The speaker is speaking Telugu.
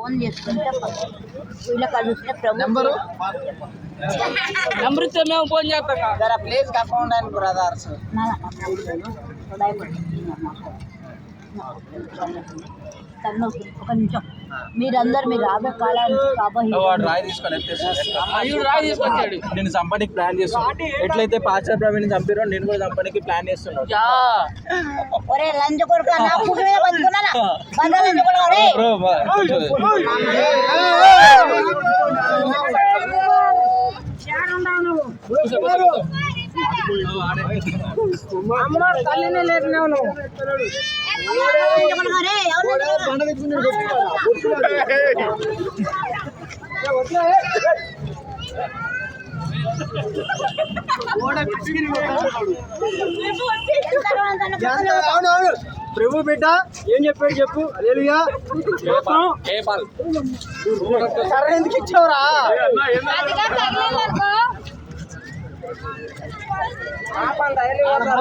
ఫోన్ చేసుకుంటే వీళ్ళ కలిస్తే ప్రభు నెంబరు నెంబర్ ఇస్తే మేము ఫోన్ చేస్తాం జర ప్లీజ్ అకౌంట్ అండ్ బ్రదర్స్ తలనొప్పి ఒక నిమిషం మీరందరు మీరు రాబోయే కాలానికి కాబోయే నేను చంపడానికి ప్లాన్ చేస్తున్నాను ఎట్లయితే పాచర్ ప్రవీణ్ చంపారో నేను కూడా చంపడానికి ప్లాన్ చేస్తున్నాను యా ఒరే లంచ కొడుకు నా పుట్టు మీద బతుకున్నానా బంధ లంచ కొడుకు రే బ్రో అమ్మ తల్లినే లేపినావు నువ్వు? అవునవును ప్రభు బిడ్డ ఏం చెప్పాడు చెప్పు లేలుగా సరే ఎందుకు ఇచ్చావురా Apa, entah.